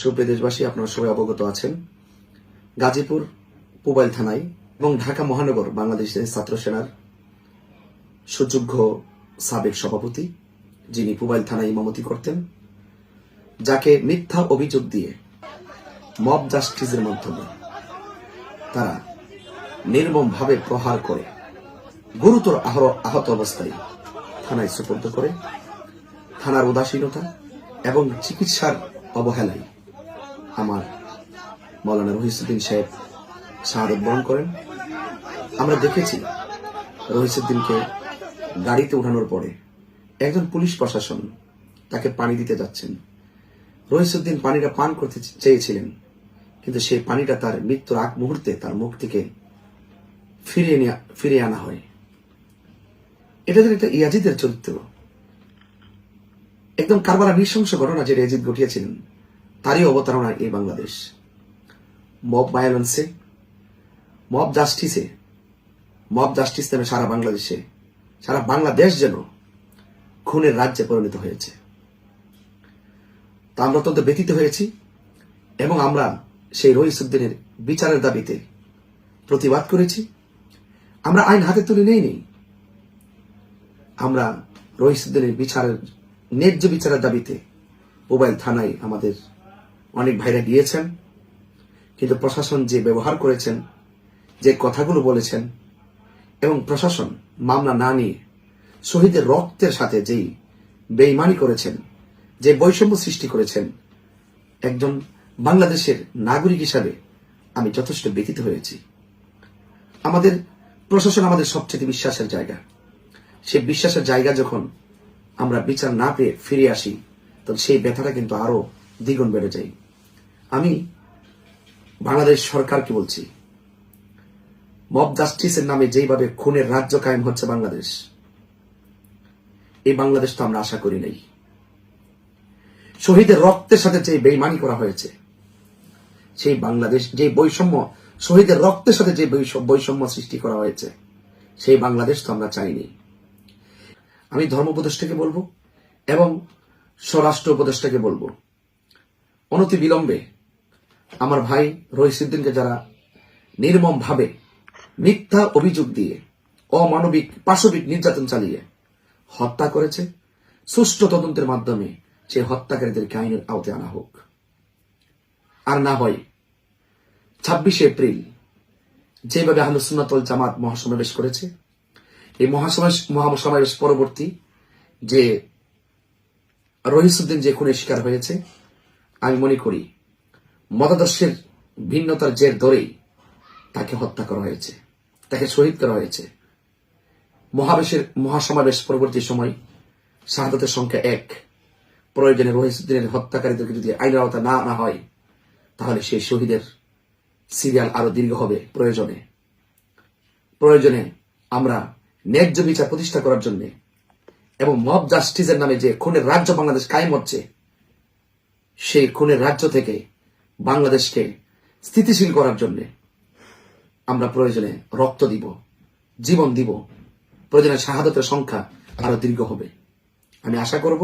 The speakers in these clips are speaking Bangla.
সুপ্রিয় দেশবাসী আপনারা সবাই অবগত আছেন। গাজীপুর পুবাইল থানায় এবং ঢাকা মহানগর বাংলাদেশের ছাত্র সেনার সুযোগ্য সাবেক সভাপতি, যিনি পুবাইল থানায় ইমামতি করতেন, যাকে মিথ্যা অভিযোগ দিয়ে মব জাস্টিসের মাধ্যমে তারা নির্মমভাবে প্রহার করে, গুরুতর আহত অবস্থায় থানায় সুপর্দ করে, থানার উদাসীনতা এবং চিকিৎসার অবহেলায় আমার মৌলানা রহিসুদ্দিন সাহেব শাহাদত বরণ করেন। আমরা দেখেছি রহিসুদ্দিনকে গাড়িতে উঠানোর পরে একজন পুলিশ প্রশাসন তাকে পানি দিতে যাচ্ছেন। রহিসুদ্দিন পানিটা পান করতে চেয়েছিলেন, কিন্তু সেই পানিটা তার মৃত্যুর আগ মুহূর্তে তার মুখ থেকে ফিরিয়ে ফিরিয়ে আনা হয়। এটা যেন একটা ইয়াজিদের চরিত্র। একদম কারবারা নৃশংস ঘটনা যে রেজিদ ঘটিয়েছিলেন তারই অবতারণা এই বাংলাদেশ। মব ভায়োলেন্সে মব জাস্টিসে মব জাস্টিস নামে সারা বাংলাদেশে, সারা বাংলাদেশ যেন খুনের রাজ্যে পরিণত হয়েছে। তা আমরা অত্যন্ত ব্যতীত হয়েছি এবং আমরা সেই রহিসুদ্দিনের বিচারের দাবিতে প্রতিবাদ করেছি। আমরা আইন হাতে তুলে নেই নেই আমরা রহিসুদ্দিনের বিচারের, ন্যায্য বিচারের দাবিতে মোবাইল থানায় আমাদের অনেক ভাইরা গিয়েছেন কিন্তু প্রশাসন যে ব্যবহার করেছেন, যে কথাগুলো বলেছেন, এবং প্রশাসন মামলা না নিয়ে শহীদের রক্তের সাথে যেই বেইমানি করেছেন, যে বৈষম্য সৃষ্টি করেছেন, একজন বাংলাদেশের নাগরিক হিসাবে আমি যথেষ্ট ব্যথিত হয়েছি। আমাদের প্রশাসন আমাদের সবচেয়ে বিশ্বাসের জায়গা। সে বিশ্বাসের জায়গা যখন আমরা বিচার না পেয়ে ফিরে আসি, তখন সেই ব্যথাটা কিন্তু আরও দ্বিগুণ বেড়ে যায়। আমি বাংলাদেশ সরকারকে বলছি মব জাস্টিসের নামে যেইভাবে খুনের রাজ্য কায়েম হচ্ছে বাংলাদেশ, এই বাংলাদেশ তো আমরা আশা করি নাই। শহীদের রক্তের সাথে যে বেইমানি করা হয়েছে, সেই বাংলাদেশ যে বৈষম্য, শহীদের রক্তের সাথে যে বৈষ- বৈষম্য সৃষ্টি করা হয়েছে, সেই বাংলাদেশ তো আমরা চাইনি। আমি ধর্ম উপদেষ্টাকে বলব এবং স্বরাষ্ট্র উপদেষ্টাকে বলব। অনতি বিলম্বে আমার ভাই রহিসুদ্দিনকে যারা নির্মম ভাবে মিথ্যা অভিযোগ দিয়ে অমানবিক, পাশবিক নির্যাতন চালিয়ে হত্যা করেছে, সুষ্ঠু তদন্তের মাধ্যমে সে হত্যাকারীদেরকে আইনের আওতায় আনা হোক। আর না হয়, ছাব্বিশে এপ্রিল যেভাবে আহলুসুন্নাতল জামাত মহাসমাবেশ করেছে, এই মহাসমাবেশ মহাসমাবেশ পরবর্তী যে রহিসুদ্দিন যে খুনের শিকার হয়েছে, আমি মনে করি মতাদর্শের ভিন্নতার জের ধরেই তাকে হত্যা করা হয়েছে, তাকে শহীদ করা হয়েছে। মহাবেশের মহাসমাবেশ পরবর্তী সময় শাহাদতের সংখ্যা এক। প্রয়োজনে রহিসুদ্দিনের হত্যাকারীদেরকে যদি আইনের আওতা না আনা হয়, তাহলে সেই শহীদের সিরিয়াল আরও দীর্ঘ হবে প্রয়োজনে। প্রয়োজনে আমরা ন্যায্য বিচার প্রতিষ্ঠা করার জন্য এবং মব জাস্টিসের নামে যে খুনের রাজ্য বাংলাদেশ কায়েম হচ্ছে, সেই খুনের রাজ্য থেকে বাংলাদেশকে স্থিতিশীল করার জন্য আমরা প্রয়োজনে রক্ত দিব, জীবন দিব। প্রয়োজনে শাহাদতের সংখ্যা আরও দীর্ঘ হবে। আমি আশা করব,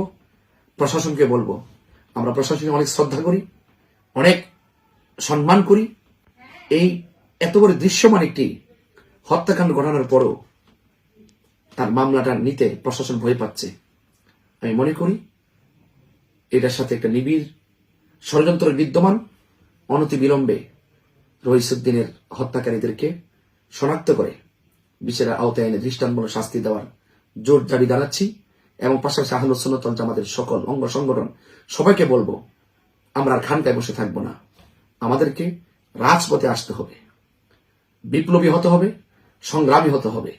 প্রশাসনকে বলব, আমরা প্রশাসনকে অনেক শ্রদ্ধা করি, অনেক সম্মান করি। এই এত বড় দৃশ্যমান একটি হত্যাকাণ্ড ঘটানোর পরও তার মামলাটা নিতে প্রশাসন ভয় পাচ্ছে। আমি মনে করি, এটার সাথে একটা নিবিড় ষড়যন্ত্র বিদ্যমান অনতি বিলম্বে রহিসুদ্দিনের হত্যাকারীদেরকে শনাক্ত করে বিচারের আওতায় এনে দৃষ্টান্তমূলক শাস্তি দেওয়ার জোর দাবি জানাচ্ছি এবং পাশাপাশি আহল সুন্নতল জামাতের সকল অঙ্গ সংগঠন, সবাইকে বলব, আমরা আর খানকায় বসে থাকব না। আমাদেরকে রাজপথে আসতে হবে। বিপ্লবী হতে হবে, সংগ্রামী হতে হবে।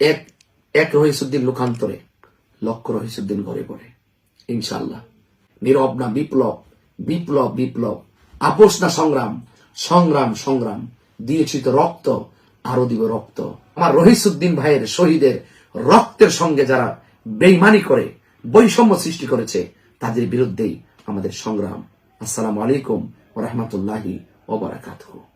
এক এক রহিসুদ্দিন লোকান্তরে লক্ষ রহিসুদ্দিন ঘরে ঘরে ইনশাল্লাহ নীরব না বিপ্লব বিপ্লব বিপ্লব। আপোষ না সংগ্রাম? সংগ্রাম সংগ্রাম। দিয়েছি তো রক্ত, আরও দিব রক্ত। আমার রহিসুদ্দিন ভাইয়ের শহীদের রক্তের সঙ্গে যারা বেইমানি করে, বৈষম্য সৃষ্টি করেছে, তাদের বিরুদ্ধেই আমাদের সংগ্রাম। আসসালামু আলাইকুম রহমতুল্লাহি ওবরাকাতুহু